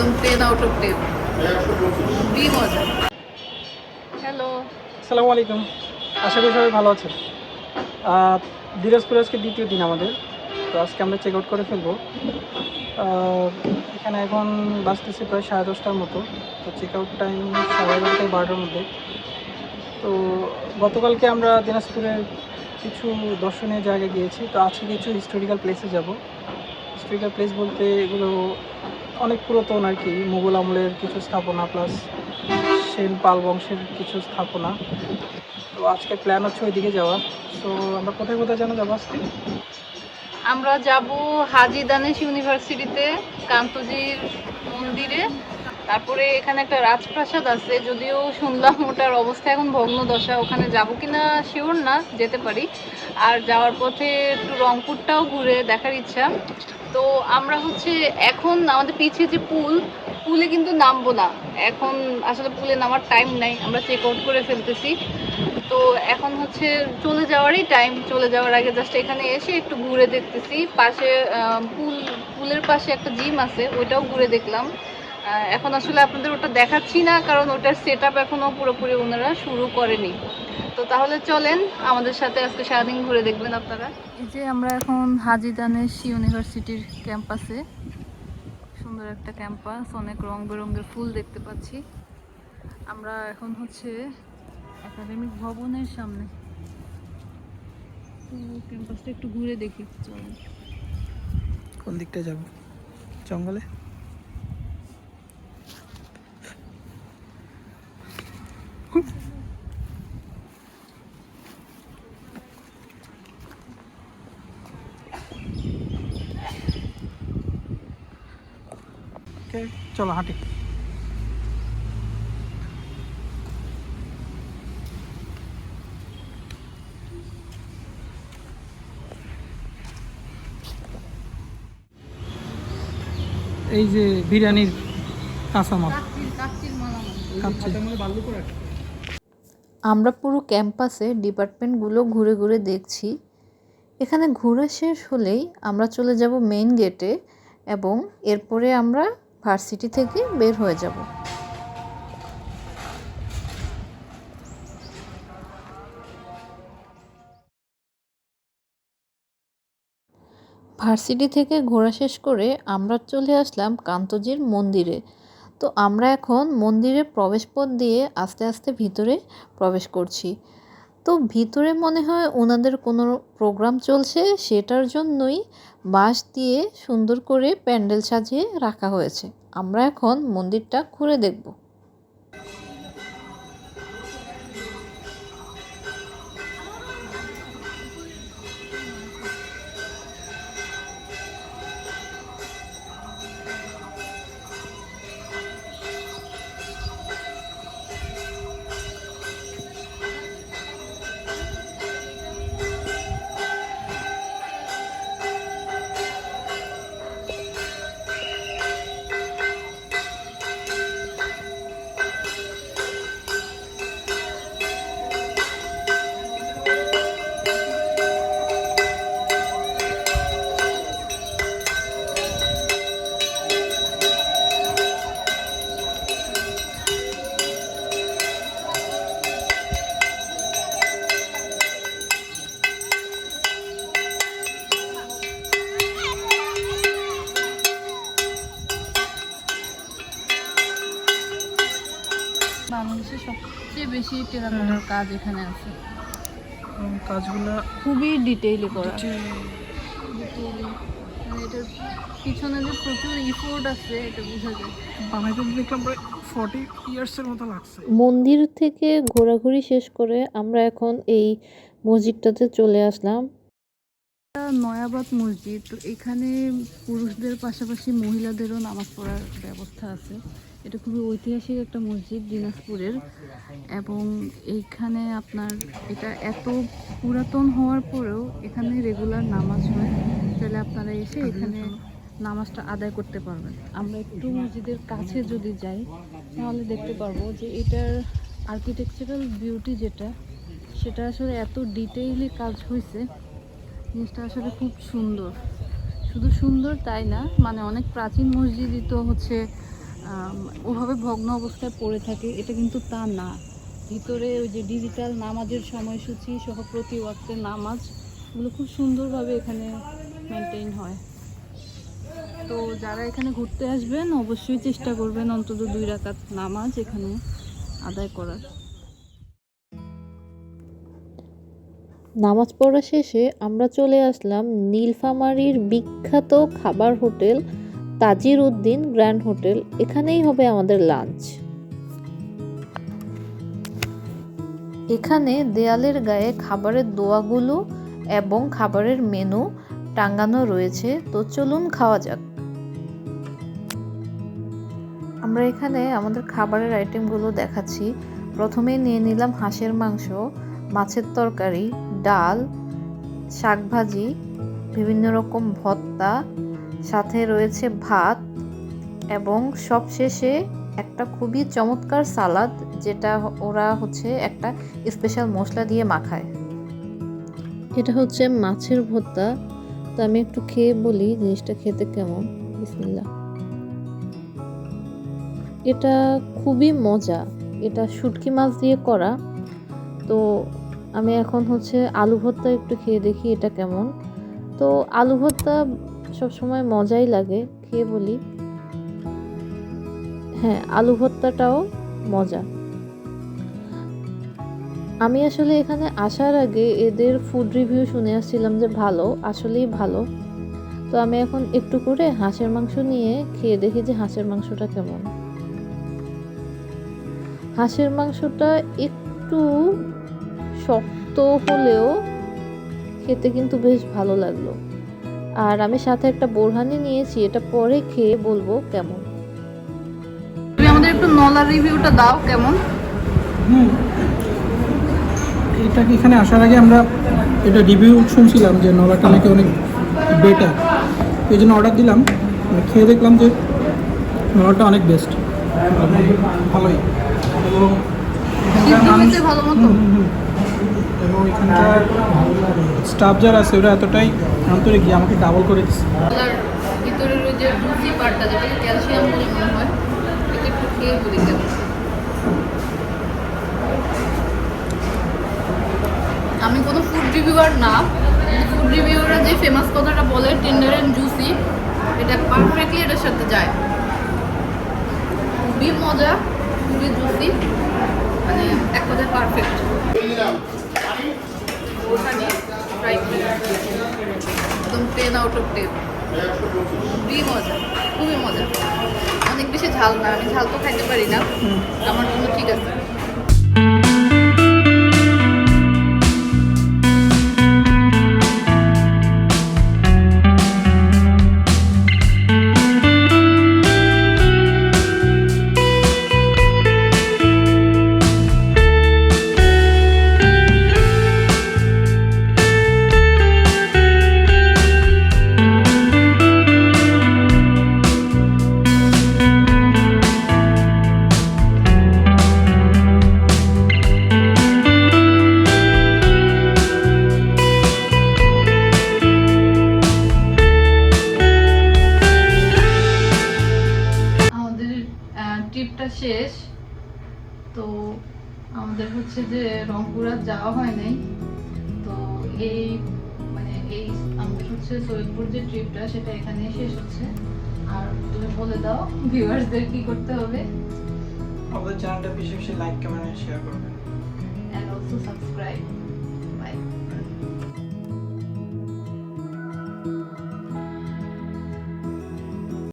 একদম ten out of ten খুবই মজা। হ্যালো আসসালামু আলাইকুম। আশা করি সবাই ভালো আছেন। দিনাজপুর আজকে দ্বিতীয় দিন আমাদের। তো আজকে আমরা চেক আউট করে ফেলব। এখানে এখন বাজতেছে প্রায় সাড়ে দশটার মতো। তো চেক আউট টাইম সাড়ে এগারোটায় বারোটার মধ্যে। তো গতকালকে আমরা দিনাজপুরের কিছু দর্শনীয় জায়গায় গিয়েছি। তো আজকে কিছু হিস্টোরিক্যাল প্লেসে যাব। হিস্টোরিক্যাল প্লেস বলতে এগুলো অনেক পুরাতন আর কি। মুঘল আমলের কিছু স্থাপনা প্লাস সেন পাল বংশের কিছু স্থাপনা। তো আজকে প্ল্যান হচ্ছে ওইদিকে যাওয়া। তো আমরা কোথায় কোথায় যেন যাব আজকে? আমরা যাব হাজি দানেশ ইউনিভার্সিটিতে, কান্তজির মন্দিরে। তারপরে এখানে একটা রাজপ্রাসাদ আছে, যদিও শুনলাম ওটার অবস্থা এখন ভগ্ন দশা ওখানে যাব কিনা শিওর না, যেতে পারি। আর যাওয়ার পথে একটু রংপুরটাও ঘুরে দেখার ইচ্ছা। তো আমরা হচ্ছে এখন আমাদের পিছিয়ে যে পুল, পুলে কিন্তু নামবো না। এখন আসলে পুলে নামার টাইম নাই, আমরা চেক আউট করে ফেলতেছি। তো এখন হচ্ছে চলে যাওয়ারই টাইম চলে যাওয়ার আগে জাস্ট এখানে এসে একটু ঘুরে দেখতেছি। পাশে পুল, পুলের পাশে একটা জিম আছে, ওইটাও ঘুরে দেখলাম। এখন আসলে আপনাদের ওটা দেখাচ্ছি না, কারণ ওটার সেট আপ এখনও পুরোপুরি ওনারা শুরু করেনি। তো তাহলে চলেন আমাদের সাথে আজকে সারাদিন ঘুরে দেখবেন আপনারা। এই যে আমরা এখন হাজি দানেশ ইউনিভার্সিটির ক্যাম্পাসে। সুন্দর একটা ক্যাম্পাস অনেক রং বেরঙের ফুল দেখতে পাচ্ছি। আমরা এখন হচ্ছে একাডেমিক ভবনের সামনে। তো ক্যাম্পাসটা একটু ঘুরে দেখি চলেন। কোন দিকটা যাব? জঙ্গলে? চলো হাঁটি। এই যে বিরিয়ানির কাঁচামাল। আমরা পুরো ক্যাম্পাসে ডিপার্টমেন্টগুলো ঘুরে ঘুরে দেখছি। এখানে ঘুরে শেষ হলেই আমরা চলে যাব মেইন গেটে এবং এরপরে আমরা ভার্সিটি থেকে বের হয়ে যাব। ভার্সিটি থেকে ঘোরা শেষ করে আমরা চলে আসলাম কান্তজির মন্দিরে। তো আমরা এখন মন্দিরের প্রবেশপথ দিয়ে আস্তে আস্তে ভিতরে প্রবেশ করছি। তো ভিতরে মনে হয় ওনাদের কোনো প্রোগ্রাম চলছে, সেটার জন্যই বাঁশ দিয়ে সুন্দর করে প্যান্ডেল সাজিয়ে রাখা হয়েছে। আমরা এখন মন্দিরটা ঘুরে দেখব। বাংলাদেশে সবচেয়ে বেশি টেরাকোটার কাজ এখানে আছে। কাজগুলো খুবই ডিটেইলে করা। মানে এটার পিছনে যে প্রচুর ইফোর্ট আছে এটা বোঝা যায়। বানাইতে দেখলাম প্রায় ফর্টি ইয়ার্সের মতো লাগছে। মন্দির থেকে ঘোরাঘুরি শেষ করে আমরা এখন এই মসজিদটাতে চলে আসলাম। নয়াবাদ মসজিদ তো এখানে পুরুষদের পাশাপাশি মহিলাদেরও নামাজ পড়ার ব্যবস্থা আছে। এটা খুবই ঐতিহাসিক একটা মসজিদ দিনাজপুরের। এবং এইখানে আপনার এটা এত পুরাতন হওয়ার পরেও এখানে রেগুলার নামাজ হয়। তাহলে আপনারা এসে এখানে নামাজটা আদায় করতে পারবেন। আমরা একটু মসজিদের কাছে যদি যাই, তাহলে দেখতে পারব যে এটার আর্কিটেকচারাল বিউটি যেটা, সেটা আসলে এত ডিটেইলি কাজ হয়েছে জিনিসটা আসলে খুব সুন্দর। শুধু সুন্দর তাই না মানে অনেক প্রাচীন মসজিদই তো হচ্ছে ওভাবে ভগ্ন অবস্থায় পড়ে থাকে, এটা কিন্তু তা না। ভিতরে ওই যে ডিজিটাল নামাজের সময়সূচি সহ প্রতি ওয়াক্তের নামাজ, এগুলো খুব সুন্দরভাবে এখানে মেনটেন হয়। তো যারা এখানে ঘুরতে আসবেন, অবশ্যই চেষ্টা করবেন অন্তত দুই রাকাত নামাজ এখানে আদায় করার। নামাজ পড়া শেষে আমরা চলে আসলাম নীলফামারীর বিখ্যাত খাবার hotel Tajir Uddin grand hotel, এখানেই হবে আমাদের লাঞ্চ। এখানে দেয়ালের গায়ে খাবারের দোয়াগুলো এবং খাবারের মেনু টাঙ্গানো রয়েছে, তো চলুন খাওয়া যাক। আমরা এখানে আমাদের খাবারের আইটেমগুলো দেখাচ্ছি। প্রথমেই নিয়ে নিলাম হাঁসের মাংস, মাছের তরকারি, ডাল, শাকভাজি, বিভিন্ন রকম ভর্তা সাথে রয়েছে ভাত এবং সবশেষে একটা খুবই চমৎকার সালাদ, যেটা ওরা হচ্ছে একটা স্পেশাল মশলা দিয়ে মাখায়। এটা হচ্ছে মাছের ভর্তা। তো আমি একটু খেয়ে বলি জিনিসটা খেতে কেমন। বিসমিল্লা এটা খুবই মজা। এটা শুটকি মাছ দিয়ে করা। তো আমি এখন হচ্ছে আলু ভর্তা একটু খেয়ে দেখি এটা কেমন। তো আলু ভর্তা সবসময় মজাই লাগে, খেয়ে বলি। হ্যাঁ আলু ভর্তাটাও মজা। আমি আসলে এখানে আসার আগে এদের ফুড রিভিউ শুনে আসছিলাম যে ভালো, আসলেই ভালো। তো আমি এখন একটু করে হাঁসের মাংস নিয়ে খেয়ে দেখি যে হাঁসের মাংসটা কেমন। হাঁসের মাংসটা একটু শক্ত হলেও খেতে কিন্তু বেশ ভালো লাগল। আর আমি সাথে একটা বোরহানি নিয়েছি এটা পরে খেয়ে বলব কেমন। তুমি আমাদের একটু নলার রিভিউটা দাও কেমন? হুম। এটা এখানে আসার আগে আমরা এটা রিভিউ শুনছিলাম যে নলাটা নাকি অনেক বেটার এই জন্য অর্ডার দিলাম। মানে খেয়ে দেখলাম যে নলাটা অনেক বেস্ট ভালোই। এবং এখানকার স্টাফ যারা আছে ওরা এতটাই আন্তরিক গিয়ে আমাকে ডাবল করে দিচ্ছে ভিতরের ওই যে জুসি পার্টটা যেটাকে ক্যালসিয়াম বলে মনে হয় এটা একটু খেয়ে বলি আমি কোনো ফুড রিভিউয়ার না ফুড রিভিউয়াররা যে ফেমাস কথাটা বলে টেন্ডার অ্যান্ড জুসি এটা পারফেক্টলি এটার সাথে যায়। খুবই মজা খুবই জুসি মানে এক কথায় পারফেক্ট একদম টেন আউট অফ টেন খুবই মজা খুবই মজা। অনেক বেশি ঝাল না আমি ঝাল তো খাইতে পারি না। আমার জন্য ঠিক আছে। শেষ। তো আমাদের হচ্ছে যে রংপুর আর যাওয়া হয় নাই। তো এই মানে এই আমাদের হচ্ছে সৈয়দপুর যে ট্রিপটা সেটা এখানে শেষ হচ্ছে। আর তুমি বলে দাও ভিউয়ার্সদের কি করতে হবে? আমাদের চ্যানেলটা বেশি বেশি লাইক কমেন্ট শেয়ার করবেন। And also subscribe